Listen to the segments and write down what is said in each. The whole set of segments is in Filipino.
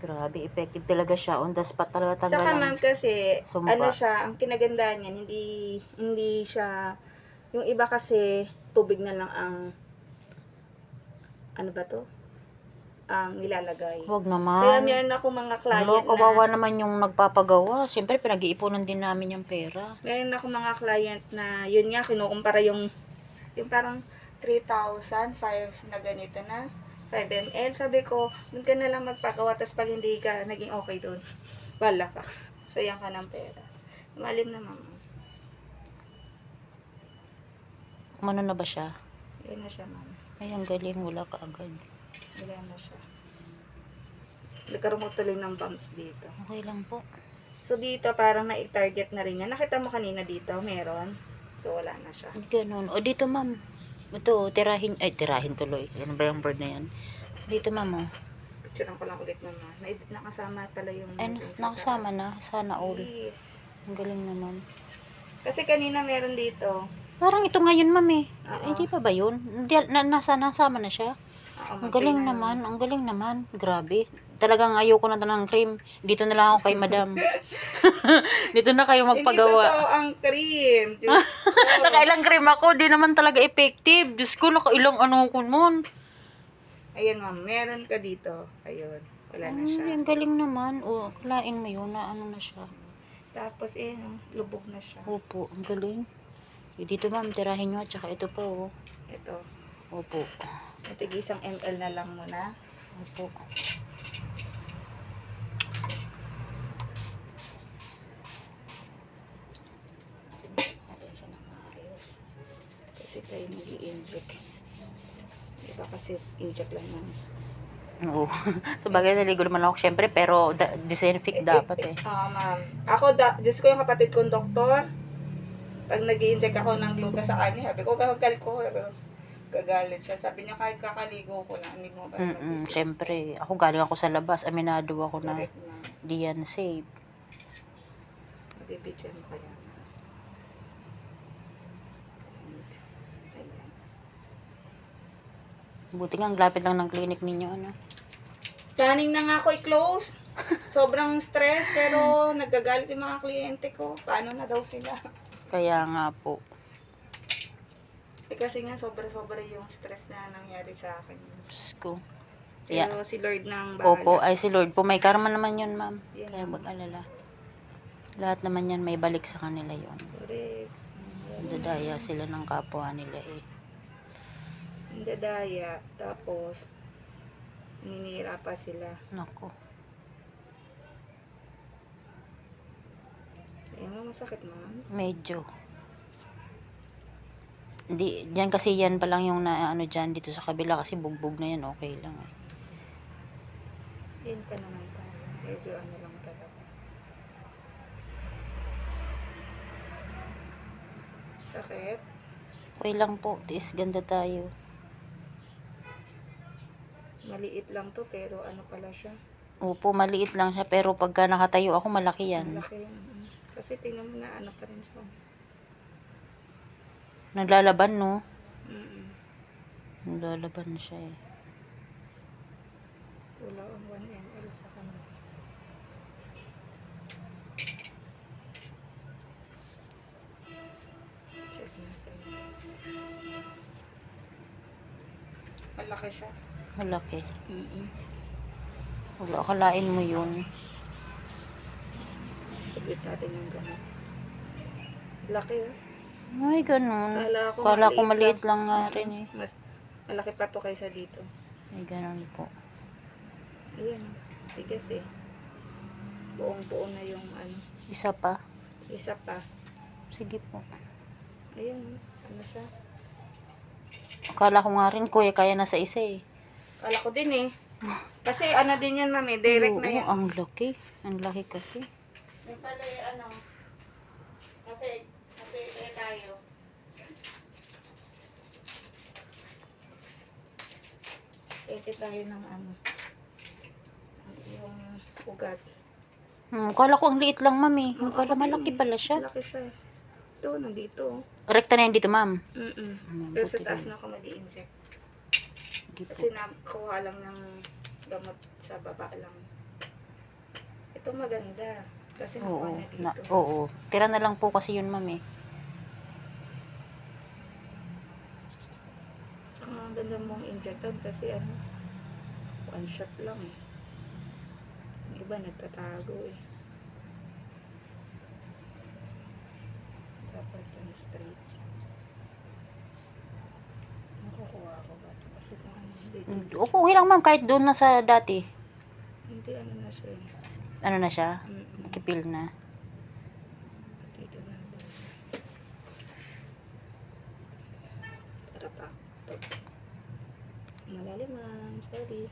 Grabe, effective talaga siya. On the spot talaga Saka ma'am kasi, Sumpa. ano siya, ang kinagandaan niyan, hindi, hindi siya, yung iba kasi, tubig na lang ang, ano ba to? Ang nilalagay. Huwag Kaya naman. meron ako mga client Hello, kawawa na, naman yung nagpapagawa. Siyempre, pinag-iipunan din namin yung pera. meron ako mga client na, yun nga, kinukumpara yung, yung parang 3,000, 5 na ganito na, 5 ml. Sabi ko, doon ka na lang magpagawa, tapos pag hindi ka naging okay doon, wala ka. Sayang ka ng pera. Malim na mama. Umano na ba siya? Yan na siya, mama. Ay, ang galing. Wala ka agad. Wala na siya. Nagkaroon ko tuloy ng bumps dito. Okay lang po. So, dito parang na-target na rin yan. Nakita mo kanina dito, meron. So, wala na siya. Ganun. O, dito, ma'am. Ito, tirahin. Ay, tirahin tuloy. Ano ba yung bird na yan? Dito, ma'am. Oh. Picturean ko lang ulit mama. Na nakasama pala yung... Ay, nakasama na. Sana all. Yes. Ang galing naman. Kasi kanina meron dito. Parang ito ngayon, ma'am eh. Hindi pa ba yun? Hindi, na, nasa, nasama na siya. Ang galing mo. naman. Ang galing naman. Grabe. Talagang ayoko na ng cream. Dito na lang ako kay madam. Dito na kayo Hindi magpagawa. totoo ang cream. Diyos ko. Nakailang cream ako. Di naman talaga effective. Diyos ko, nakailang ano ko nun. Ayan ma'am, meron ka dito. Ayun. Wala na Ay, siya. ang galing naman. O, kalain mo yun na ano na siya. Tapos eh, lubog na siya. Opo, ang galing. Eh, Dito ma'am, tirahin nyo. Tsaka ito pa oh. Ito. Opo. Matig isang ml na lang muna. Opo. Kasi tayo nag inject Iba kasi inject lang yan. Oo. so bagay naligo naman ako syempre pero da- disinfect dapat eh. Ah, ma'am. Ako, da, Diyos ko yung kapatid kong doktor. Pag nag inject ako ng gluta sa kanya, sabi ko, gagal ko. Gagalit siya. Sabi niya, kahit kakaligo ko lang, hindi mo ba Mm mag-isip? syempre. Ako galing ako sa labas. Aminado ako na Correct na. di yan safe. Mabibidyan ko yan. And, ayan. Buti nga, ang lapit lang ng clinic ninyo. Ano? Planning na nga ako i-close. Sobrang stress, pero nagagalit yung mga kliyente ko. Paano na daw sila? Kaya nga po. Eh, kasi nga, sobra-sobra yung stress na nangyari sa akin. Diyos ko. Pero si Lord nang bahala. Opo, ay si Lord po. May karma naman yun, ma'am. Yan. Kaya mag-alala. Lahat naman yan may balik sa kanila yon. Correct. Dadaya sila ng kapwa nila eh. Hindi daya. Tapos, naninira pa sila. Nako. Ayan mo, masakit ma'am. Medyo. Di, diyan kasi yan pa lang yung na, ano dyan dito sa kabila kasi bugbog na yan, okay lang eh. Yan pa naman tayo. Medyo ano lang talaga. Sakit. Okay lang po, tiis ganda tayo. Maliit lang to pero ano pala siya. Opo, maliit lang siya pero pagka nakatayo ako malaki yan. Malaki yan. Kasi tingnan mo na ano pa rin siya. Naglalaban no? Mm-mm. Naglalaban siya eh. Wala ang 1 ml sa kanya. Check natin. Malaki siya. Malaki. Mm-mm. Wala, akalain mo yun. Sabit natin yung gamot. Laki oh. Ay, ganun. Kala ko Kala ko maliit maliit lang nga rin eh. Mas malaki pa to kaysa dito. Ay, ganun po. Ayan. Tigas eh. Buong buo na yung ano. Isa pa. Isa pa. Sige po. Ayan. Ano siya? Akala ko nga rin, kuya, kaya na sa isa eh. Kala ko din eh. Kasi ano din yan mami, direct Oo, na yan. ang laki. Ang laki kasi. May pala yung ano, kape, kape kaya tayo. Pwede tayo ng ano, yung ugat. Hmm, kala ko ang liit lang, mami. Yung Oo, pala, malaki eh. pala siya. Malaki siya. Ito, nandito. Rekta na yan dito, ma'am. Mm-mm. Hmm, Pero sa buti taas na ako mag-i-inject. Sige po. Kasi nakuha lang ng gamot sa baba lang. Ito maganda. Kasi Oo, nakuha na dito. na, oo. Tira na lang po kasi yun, ma'am eh. Tsaka ang ganda mong injectan kasi ano, one shot lang eh. Yung iba nagtatago eh. Dapat yung straight. Nakukuha ko ba ito? Kasi kung ano, hindi, hindi, O, okay lang, ma'am. Kahit doon na sa dati. hindi ano na siya eh. Ano na siya? Kipil na. Dito na. Tara pa. Malalim ma'am. Sorry.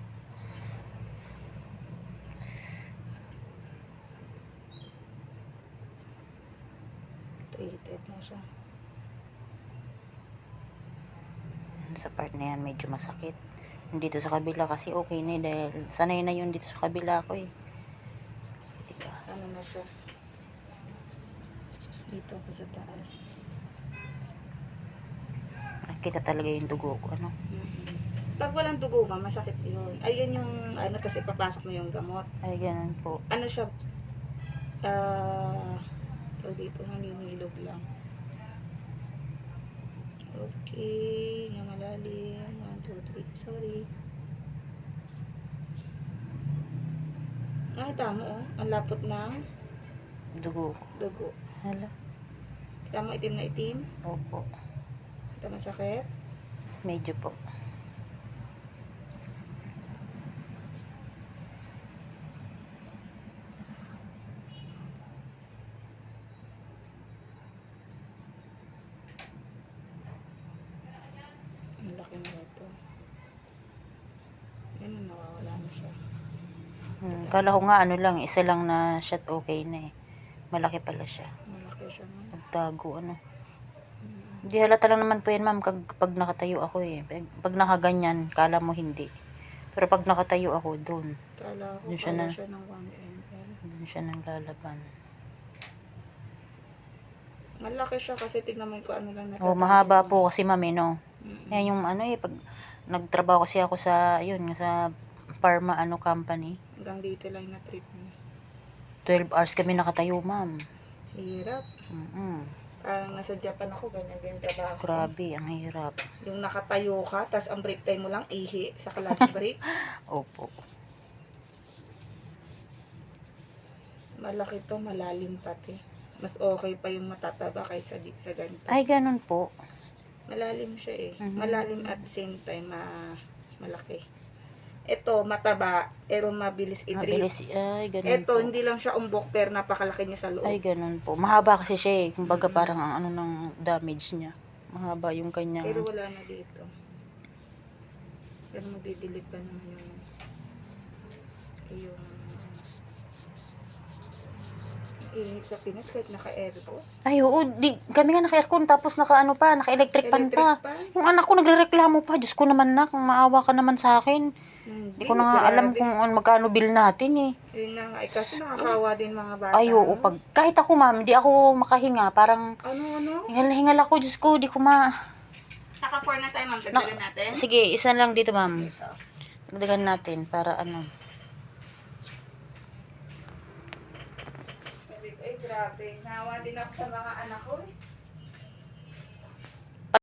Treated na siya. Sa part na yan, medyo masakit. Dito sa kabila kasi okay na eh. Dahil sanay na yun dito sa kabila ko eh. Diba? Ano na siya? Dito ako sa taas. Nakita talaga yung dugo ko, ano. Pag walang dugo ma, masakit yun. Ayun yung ano, tapos ipapasok mo yung gamot. Ay, ganun po. ano siya, ah, tawag dito, naninilog lang. Okay, nga malalim. 1, 2, 3, sorry. Ay, tama oh. Ang lapot ng Dugo dugo. Hala. Tama itim na itim. Opo. Tama sakit. Medyo po. Ang laki na ito. Yan, nawawala na siya. Hmm, kala ko nga ano lang, isa lang na shot okay na eh. Malaki pala siya. Malaki siya no? Nagtago ano. Hindi halata lang naman po yan ma'am kag, pag nakatayo ako eh. Pag, pag nakaganyan, kala mo hindi. Pero pag nakatayo ako, doon. Kala ko Doon siya na- siya ng 1 ml. Doon siya nang lalaban. Malaki siya kasi tignan mo kung ano lang Oh, mahaba po kasi ma'am eh, no. Mm-mm. Yan yung ano eh, pag nagtrabaho kasi ako sa, yun, sa pharma ano company. Hanggang dito lang na treat mo. 12 hours kami nakatayo ma'am. Hirap. Mm Parang nasa Japan ako, ganyan din trabaho. Grabe, ang hirap. Yung nakatayo ka, tas ang break time mo lang, ihi sa lunch break. Opo. Malaki to, malalim pati. Mas okay pa yung matataba kaysa di sa ganito. Ay, ganun po. Malalim siya eh. Mhm. Malalim at same time ma malaki. Ito, mataba, pero mabilis i-treat. Mabilis. Ay, ganun Ito, po. hindi lang siya umbok, pero napakalaki niya sa loob. Ay, ganun po. Mahaba kasi siya eh. Kumbaga Mm. parang ang ano ng damage niya. Mahaba yung kanyang... Pero wala na dito. Pero magdidelete pa naman yung yung init sa Pinas kahit naka-aircon. Ay, oo. Di, kami nga naka-aircon tapos naka ano pa, naka-electric pan pa. Electric pa. Yung anak ko nagrereklamo pa. Diyos ko naman na, kung maawa ka naman sa akin. Hindi Hindi ko na nga alam kung ano, magkano bill natin eh. Yun na nga. Eh, kasi nakakawa din mga bata. Ay, oo. no? Pag, kahit ako ma'am, di ako makahinga. Parang Ano, ano? hingal-hingal ako. Diyos ko, di ko ma... Naka-4 na tayo, ma'am. Tagdagan natin. Sige, isa lang dito ma'am. Dagdagan natin para ano. Sabi ko, eh, grabe. Nawa din ako sa mga anak ko.